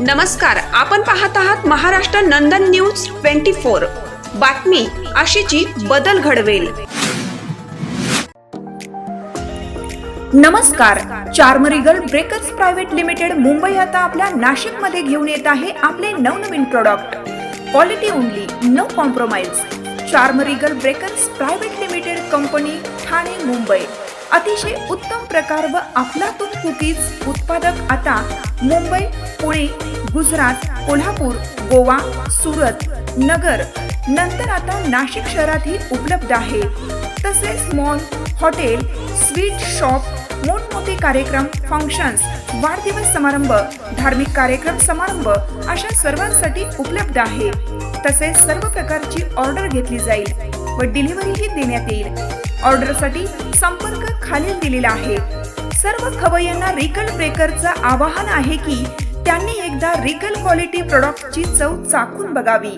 नमस्कार आपण पाहत आहात Maharashtra Nandan news twenty four. बातमी आशीची बदल घडवेल. नमस्कार Charmrigal breakers private limited Mumbai आता आपल्या नाशिकमध्ये घेऊन येत आहे आपले नवनवीन product quality only no compromise Charmrigal breakers private limited company Thane Mumbai. अतिशय उत्तम प्रकार व अफलातून कुकीज उत्पादक आता मुंबई पुणे गुजरात कोल्हापूर गोवा सुरत नगर नंतर आता नाशिक शहरातही उपलब्ध आहे. तसेच मॉल हॉटेल स्वीट शॉप मोठमोठे कार्यक्रम फंक्शन्स वाढदिवस समारंभ धार्मिक कार्यक्रम समारंभ अशा सर्वांसाठी उपलब्ध आहे. तसेच सर्व प्रकारची ऑर्डर घेतली जाईल. व डिलिव्हरीही देण्यात येईल. ऑर्डरसाठी संपर्क खालील दिलेला आहे. सर्व खवय्यांना रिकल ब्रेकरचं आवाहन आहे की त्यांनी एकदा रिकल क्वालिटी प्रॉडक्टची चव चाखून बघावी.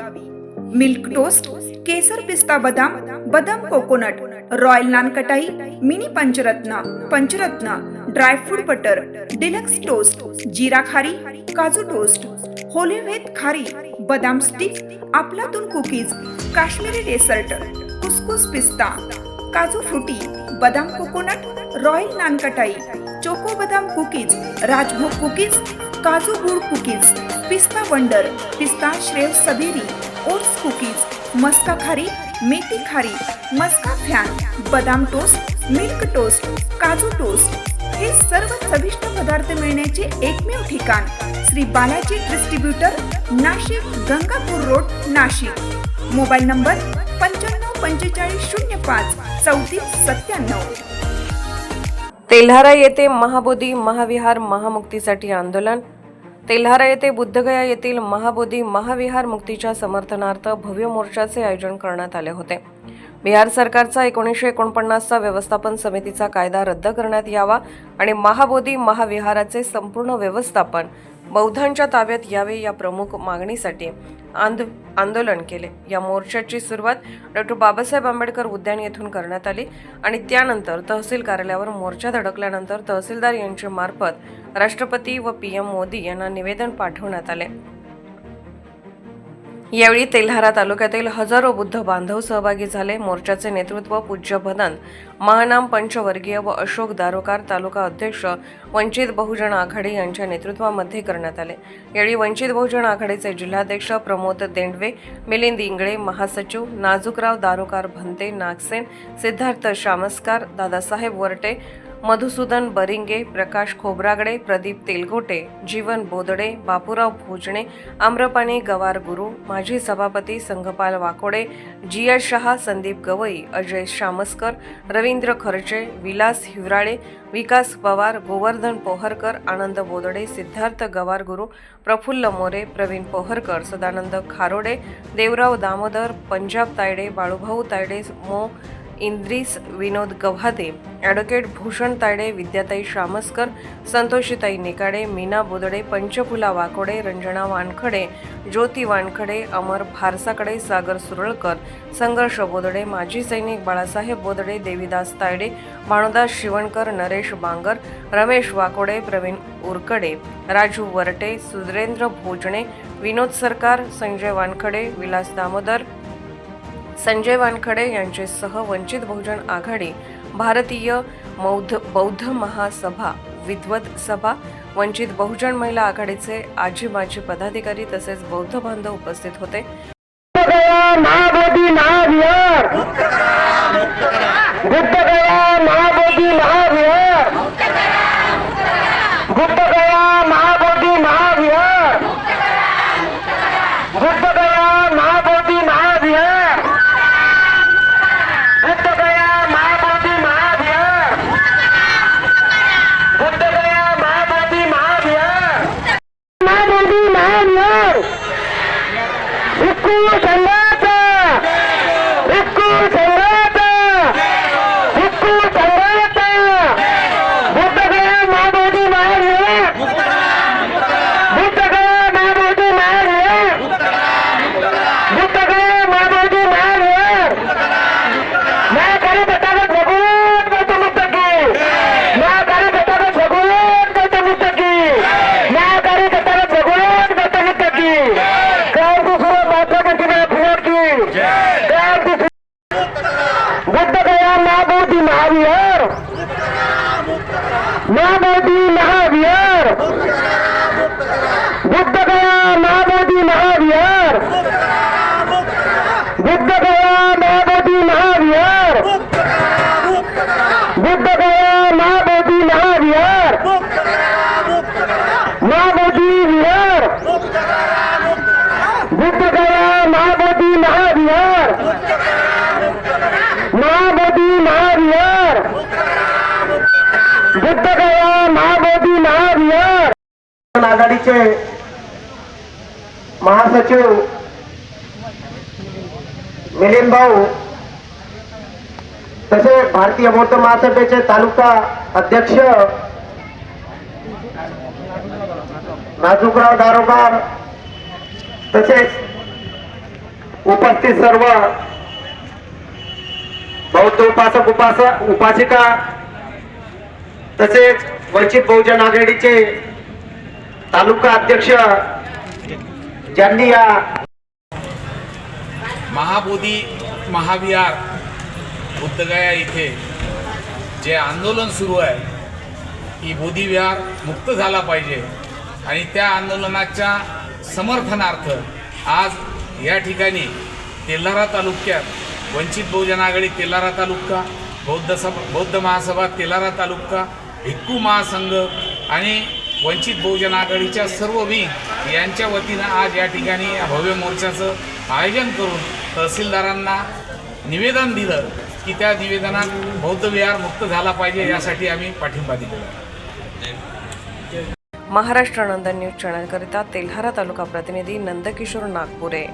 मिल्क टोस्ट केसर पिस्ता बदाम बदाम कोकोनट रॉयल नानकटाई मिनी पंचरत्न पंचरत्न dry fruit butter deluxe toast जिरा खारी काजू टोस्ट होली खारी बदाम स्टिक आपलातून कुकीज काश्मीरी डेसर्ट कुसकुस पिस्ता काजू फ्रुटी बदाम कोकोनट रॉयल नानकटाई चोको बदाम कुकीज राजभोग कुकीज काजू गुळ कुकीज पिस्ता वंडर पिस्ता श्रेव सबेरी ओट्स कुकीज मस्का खारी मेथी खारी मस्का फॅन बदाम टोस्ट मिल्क टोस्ट काजू टोस्ट. हे सर्व चविष्ट पदार्थ मिळण्याचे एकमेव ठिकाण Shri Balaji distributor Nashik Gangapur road Nashik. Mobile number पंच्याण्णव पंचेचाळीस शून्य पाच चौतीस सत्त्याण्णव. तेल्हारा येथे महाबोधी महाविहार महामुक्तीसाठी आंदोलन. तेल्हारा येथे बुद्धगया येथील महाबोधी महाविहार मुक्तीच्या समर्थनार्थ भव्य मोर्चाचे आयोजन करण्यात आले होते. बिहार सरकारचा एकोणीसशे एकोणपन्नासचा व्यवस्थापन समितीचा कायदा रद्द करण्यात यावा आणि महाबोधी महाविहाराचे संपूर्ण व्यवस्थापन बौद्धांच्या ताब्यात यावे या प्रमुख मागणीसाठी आंद आंदोलन केले. या मोर्चाची सुरुवात डॉक्टर बाबासाहेब आंबेडकर उद्यान येथून करण्यात आली आणि त्यानंतर तहसील कार्यालयावर मोर्चा धडकल्यानंतर तहसीलदार यांच्या मार्फत राष्ट्रपती व पी एम मोदी यांना निवेदन पाठवण्यात आले. यावेळी तेल्हारा तालुक्यातील हजारो बुद्ध बांधव सहभागी झाले. मोर्चाचे नेतृत्व पूज्य भदन महानाम पंचवर्गीय व अशोक दारोकार तालुका अध्यक्ष वंचित बहुजन आघाडी यांच्या नेतृत्वामध्ये करण्यात आले. यावेळी वंचित बहुजन आघाडीचे जिल्हाध्यक्ष प्रमोद देंडवे मिलिंद इंगळे महासचिव नाजुकराव दारोकार भंते नागसेन सिद्धार्थ शामस्कार दादासाहेब वरटे मधुसूदन बरिंगे प्रकाश खोबरागडे प्रदीप तेलगोटे जीवन बोदडे बापूराव भोजणे आम्रपाणी गवार गुरु माजी सभापती संघपाल वाकोडे जिया शहा संदीप गवई अजय शामस्कर रवींद्र खर्चे विलास हिवराळे विकास पवार गोवर्धन पोहरकर आनंद बोदडे सिद्धार्थ गवार गुरु प्रफुल्ल मोरे प्रवीण पोहरकर सदानंद खारोडे देवराव दामोदर पंजाब तायडे बाळूभाऊ तायडे मो. इंद्रिस विनोद गव्हादे ॲडव्होकेट भूषण तायडे विद्याताई शामस्कर संतोषीताई निकाडे मीना बोदडे पंचफुला वाकोडे रंजना वानखडे ज्योती वानखडे अमर फारसाकडे सागर सुरळकर संघर्ष बोदडे माजी सैनिक बाळासाहेब बोदडे देवीदास तायडे भानुदास शिवणकर नरेश बांगर रमेश वाकोडे प्रवीण उरकडे राजू वरटे सुरेंद्र भोजणे विनोद सरकार संजय वानखडे विलास दामोदर संजय वानखडे यांचेसह वंचित बहुजन आघाडी भारतीय मौध बौद्ध महासभा विद्वत सभा वंचित बहुजन महिला आघाडीचे आजी माजी पदाधिकारी तसेच बौद्ध बांधव उपस्थित होते. गया महाबोधी महाविहार. बुद्धगया महाबोधी महाविहार. बुद्धगया महाबोधी महाविहार. बुद्धगया महाबोधी महाविहार. महाबोधी विहार. बुद्धगया महाबोधी महाविहार. महाबोधी महाविहार. आघाडीचे महासचिव मिलिंद भाऊ तसेच भारतीय बौद्ध महासभेचे तालुका अध्यक्ष नाजूकराव दारोगार तसेच उपस्थित सर्व बौद्ध उपासक उपासक उपासिका तसेच वंचित बहुजन आघाडीचे तालुका अध्यक्ष ज्यांनी या महाबोधी महाविहार बुद्धगया इथे जे आंदोलन सुरू आहे की बोधी विहार मुक्त झाला पाहिजे आणि त्या आंदोलनाच्या समर्थनार्थ आज या ठिकाणी तेल्हारा तालुक्यात वंचित बहुजन आघाडी तेल्हारा तालुका बौद्ध सभा बौद्ध महासभा तेल्हारा तालुका भिक्कू महासंघ आणि वंचित बहुजन आघाडीच्या सर्व विंग यांच्या वतीनं आज या ठिकाणी भव्य मोर्चाचं आयोजन करून तहसीलदारांना निवेदन दिलं की त्या निवेदनात बौद्ध विहार मुक्त झाला पाहिजे यासाठी आम्ही पाठिंबा दिलेला महाराष्ट्र नंदन न्यूज चॅनलकरिता तेल्हारा तालुका प्रतिनिधी नंदकिशोर नागपुरे.